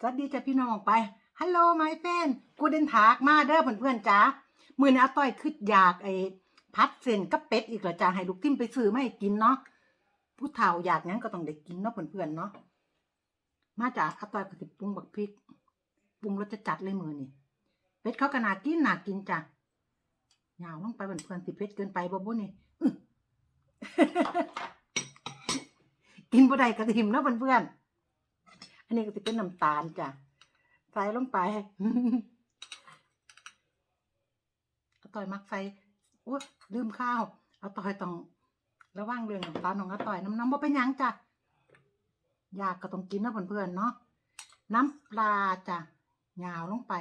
สวัสดีจ้ะพี่น้องไป ฮัลโหลไมเฟนกูเดินถากมาเด้อเพื่อนๆจ้ามือนี้อาต้อยคืออยากไอ้พัดเส้นกับเป็ดอีกเหรอจ้าให้ลูกทิมไปซื้อมาให้กินเนาะ ผู้เฒ่าอยากหยังก็ต้องได้กินเนาะเพื่อนๆเนาะ มาจากอาต้อยก็สิปรุงบักพริก ปรุงรสจะจัดเลยมือนี่เป็ดเขาก็น่ากินน่ากินจ้ะยาวลงไปเพื่อนๆสิเผ็ดเกินไปบ่บุนี่อื้กินบ่ได้กระถิ่มเนาะเพื่อนๆ อันนี้ก็จะเป็นน้ำตาลจ้ะใส่ลงไปเอาต่อยมักใส่โอ้ลืมข้าวเอาต่อยต้องระวังเรื่องน้ำตาลของอาต่อยน้ำน้ำบ่เป็นหยังจ้ะยากก็ต้องกินนะเพื่อนๆเนาะน้ำปลาจ้ะยาวลงไป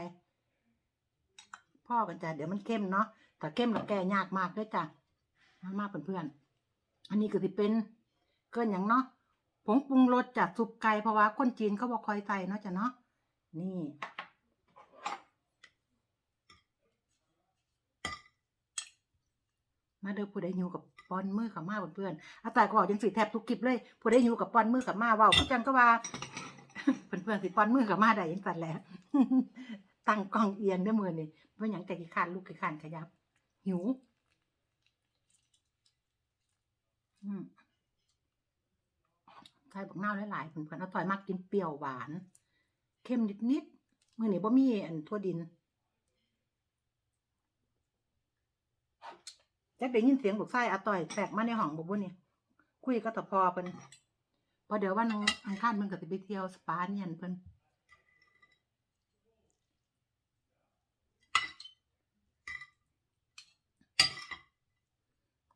พ่อกันจ้ะเดี๋ยวมันเข้มเนาะแต่เข้มแล้วแก้ยากมากด้วยจ้ะมามากเพื่อนๆอันนี้ก็จะเป็นเกินอย่างเนาะ ผงปรุงรสจากสุปไก่เพราะว่าคนจีนเขาบอกคอยใส่เนาะจ้ะเนาะนี่มาเด้อผู้ใดอยู่กับปอนมือกับมาเพื่อนๆอาตายก็บอกจังสิแทบทุกคลิปเลยผู้ใดอยู่กับปอนมือกับมาว้าคือจังก็ว่าเพื่อนๆสิปอนมือกับมาได้ยังสั่นแหละตั้งกล้องเอียงด้วยมือนี่เพราะหยังแต่ขี้คร้านลูกขี้คร้านขยับหิว อืม ใส่บักนาวหลายๆเพื่อนๆเอาต่อยมากกินเปรี้ยวหวานเข้มนิดๆมื้อนี้บ่มีอันทั่วดินจักได้ยินเสียงลูกไส้อาต่อยแตกมาในห้องบ่บ่นี่คุยกับตะพอเพิ่นพอเดี๋ยววันอังคารมันก็สิไปเที่ยวสปาเนียนเพิ่น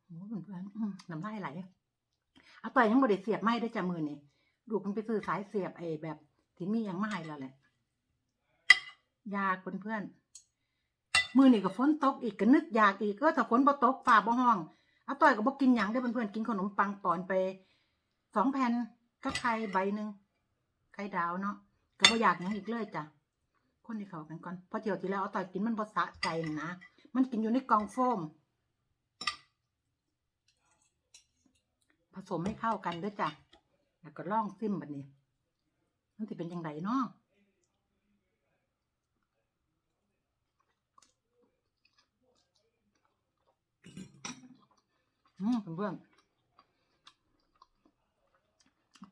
โอ้เพื่อนๆน้ำลายไหล อาต่อยยังบ่ได้เสียบไม้ได้จ้ะมือนี่ดูกมันไปซื้อสายเสียบไอ้แบบที่มีหยังไมาให้แล้วแหละยากเพื่อนมือนี่ก็ฝนตกอีกก็นึกอยากอีกก็ถ้าฝนบ่ตกฟ้าบ่ห้องอาต่อยก็บ่กินหยังได้อเพื่อนๆกินขนมปังปอนไปสองแผ่นก็ไข่ใบหนึ่งไข่ดาวเนาะก็บ่อยากหยังอีกเลยจ้ะคนที่เขากันก่อนเพอเที่ยวที่แล้วอาต่อยกินมันบ่สะใจนะมันกินอยู่ในกองโฟม ผ สมให้เข้ากันด้วยจ้ะแล้วก็ล่องซิมแบบนี้มันจะเป็นยังไงเนาะอืมเพื่อนๆ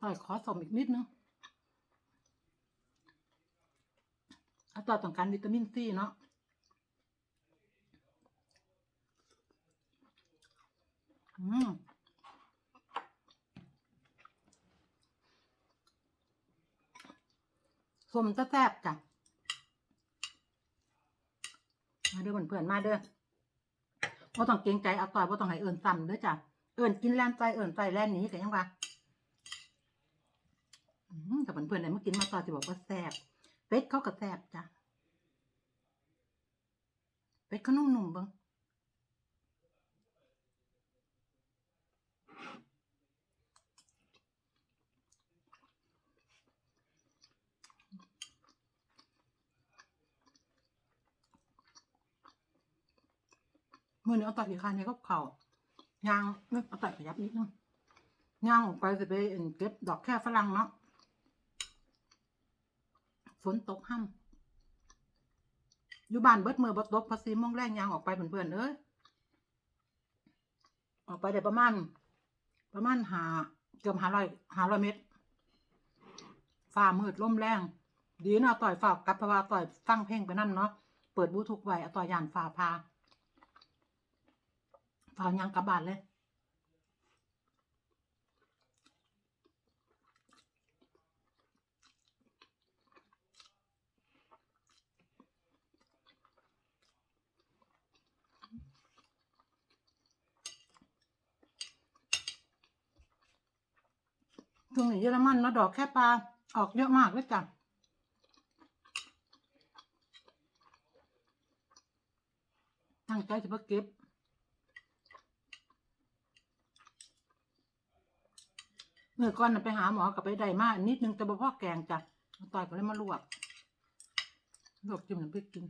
ต่อยขอสมอีกนิดนึงเอาต่อต้องการวิตามินซีเนาะอืม มจะแซ่บจ้ะมาเด้อเพื่อนๆมาเด้อว่าต้องเกรงใจเอาต่อยว่าต้องให้เอิญซ้ำด้อจ้ะ เอิญกินแลนใจเอิญใจแลนนี้กันยังวะอืมแต่เพื่อนๆไหนมากินมาต่อจะบอกว่าแซ่บเป็ดเขาก็แซ่บจ้ะเป็ดเขานุ่มๆบิ้ง มือนี้เอาต่อยีคันเนี่ยก็เข่ายางเอาต่อยขยับนิดนึงย่างออกไปจะไปเก็บดอกแค่ฝรั่งเนาะฝนตกห้ำอยู่บ้านเบิดมือเบิดตกพอซีโมงแรงยางออกไปเพื่อนๆเอ้ยออกไปได้ประมาณ ประมาณหาเกือบหาร้อยหาร้อยเมตรฟ้ามืดลมแรง ดีนะต่อยฝ่ากับพราว่าต่อยฟังเพลงไปนั่นเนาะเปิดบูทูธไว้เอาต่อยยานฟ้าพา ฟ้ายางกลับานเลยตรงนี้เยอรมันเนาะดอกแค่ปลา ออกเยอะมากเลยจ้ะตั้งใจจะมาเก็บ เมื่อก่อนไปหาหมอกับไปได้มากนิดนึงแต่บ่พ่อแกงจ้ะต่อยก็เลยมาลวกลวกจิ้มน้ำพริกกิน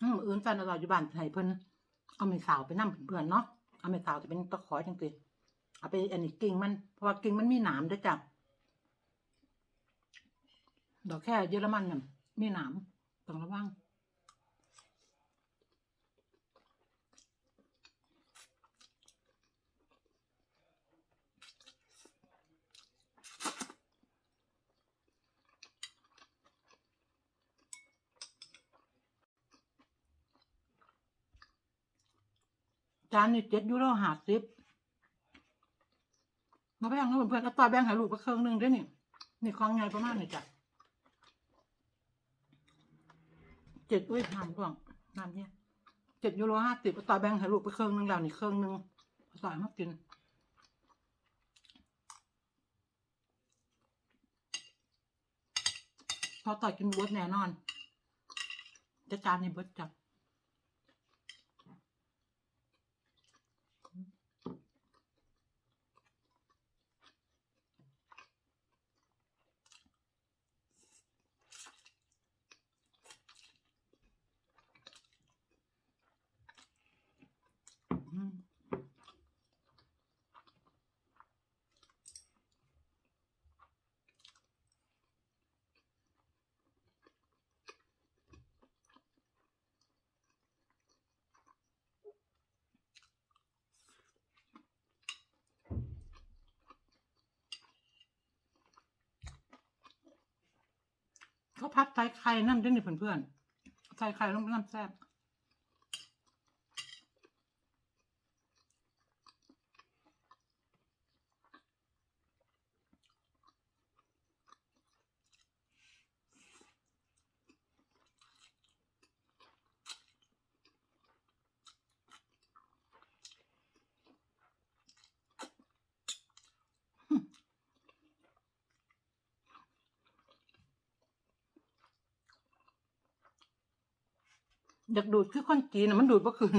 อืมอื่นจันอร่อยู่บ้านไทยเพิ่นเอาไม่สาวไปนั่งเพื่อนเนาะเอาไม่สาวจะเป็นตะขอจังสิเอาไปอันนี้กิ่งมันเพราะว่ากิ่งมันมีหนามด้วยจ้ะดอกแค่เยอรมันน่ะมีหนามต้องระวัง จานนี่เจ็ดยูโรห้าสิบมาแบ่งให้เพื่อนๆเอาต่อยแบ่งให้ลูกไปเครื่องหนึงด้วยนี่ นี่ของไงประมาณนี้จ้ะเจ็ดอุ้ยน้ำร่วงน้ำเนี่ยเจ็ดยูโรห้าสิบเอาต่อยแบ่งให้ลูกไปเครื่องหนึงแล้วนี่เครื่องหนึงต่อยมากินพอต่อยกินเบิร์ดแน่นอนจะจานนี้เบิร์ดจ้ะ อืม เขาพัดใส่ไข่นั่นด้วยนี่เพื่อนๆใส่ไข่ลงไปน้ำแซ่บ อยากดูดคือคนจีนนะมันดูดก็คืน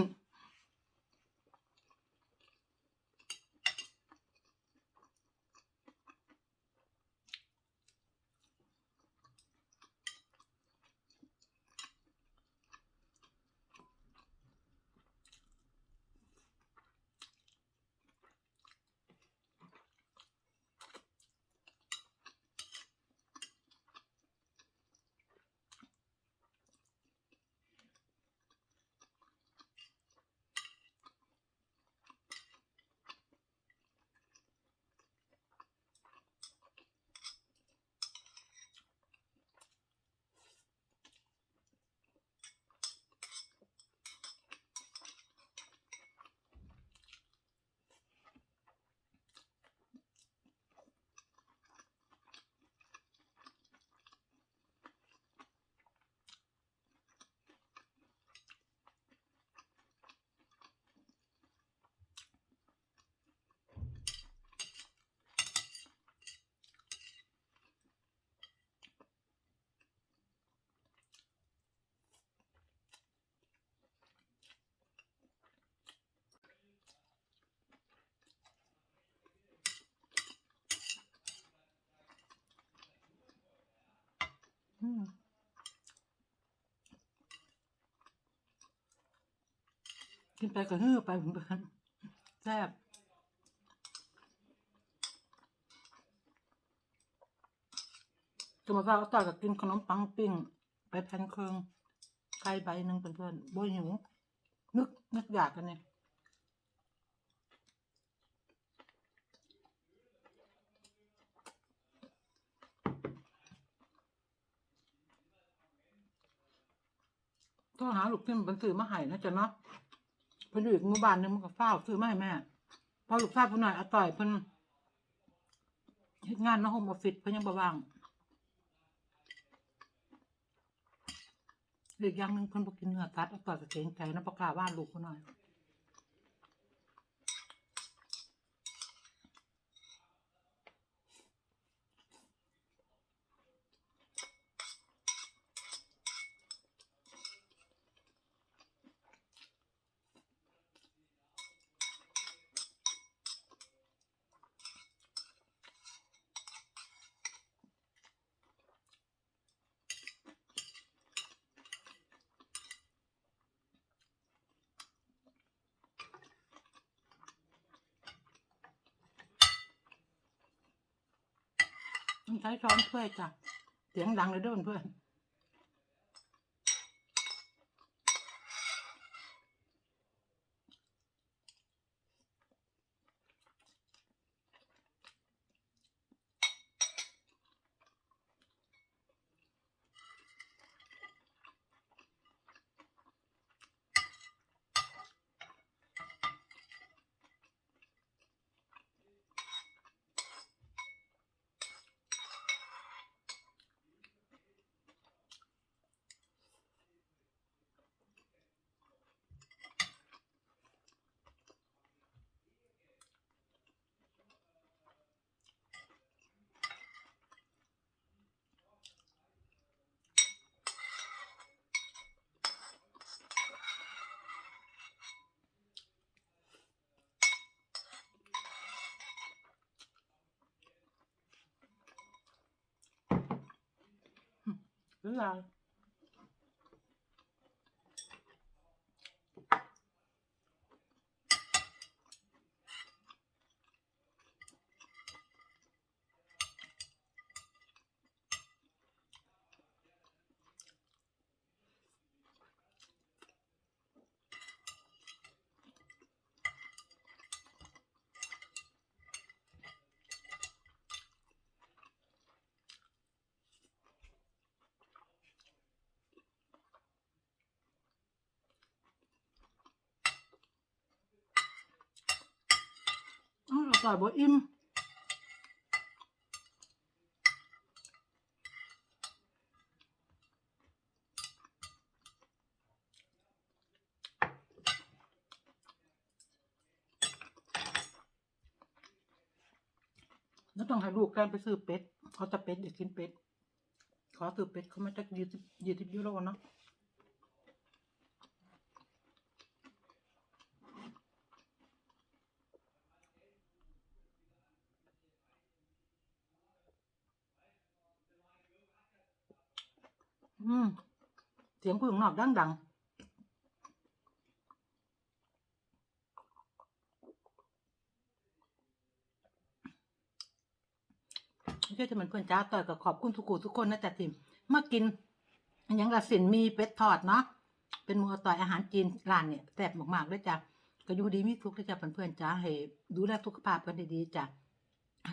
กินไปก็ฮือไปเพื่อนๆแซ่บจะมาว่าเอาต่อกับกินขนมปังปิ้ง ไปแผ่นเครื่องไข่ใบหนึ่งเพื่อนๆบ่หิว นึกนึกอยากกันเนี่ย ต้องหาลูกที่มันเป็นซื้อมาให้นะจ๊ะเนาะเพิ่นอยู่อีกหมู่บ้านหนึงมันก็เฝ้าวซื้อมาให้แม่พอลูกชายเพิ่นหน่อยเอาต่อยเพิ่นเฮ็ดงานในโฮมออฟฟิศเพิ่นยังบ่ว่างอีกอย่างหนึงเพิ่นบ่กินเนื้อสัตว์เอาต่อยก็เกรงใจนะบ่กล้าว่าลูกเพิ่นหน่อย ใช้ช้อนถ้วยจ้ะเสียงดังเลยเด้วยเพื่อน รือลายอ้าวอร่อยบ่อิ่มแล้วต้องให้ลูกกันไปซื้อเป็ดเขาจะเป็ดเด็กกินเป็ด ขอซื้อเป็ดเขามาจากยี่สิบยี่สิบยูโรเนาะ อืม เสียงพึ่งนอกดังดังไม่ใช่จะเหมือนเพื่อนจ้าต่อยกับขอบคุณทุกคนทุกคนนะจ๊ะทิมมากินอันยังละสินมีเป็ดทอดเนาะเป็นมัวต่อยอาหารจีนร้านเนี่ยแซ่บมากๆด้วยจ้ะก็อยู่ดีมีทุกข์ด้วยจ้ะเพื่อนๆจ้าให้ดูแลสุขภาพกันดีๆจ้ะ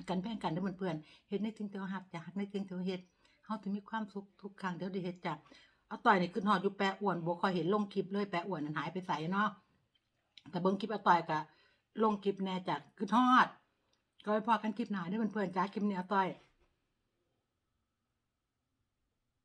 กันแบ่งกันด้อเพื่อนๆเฮ็ดในถึงเท่าหักจ้ะหักในถึงเท่าเฮ็ด เฮาถึงมีความสุขทุกครั้งเดี๋ยวดีเฮ็ดจ้ะเอาต่อยนี่ขึ้นหอดอยู่แปะอ้วนบ่ค่อยเห็นลงคลิปเลยแปะอ้วนนั้นหายไปใส่เนาะแต่เบิ่งคลิปเอาต่อยก็ลงคลิปแน่จากขึ้นฮอดก็ไปพอกันคลิปหน้าเด้อเพื่อนๆจ้าคลิปนี้เอาต่อย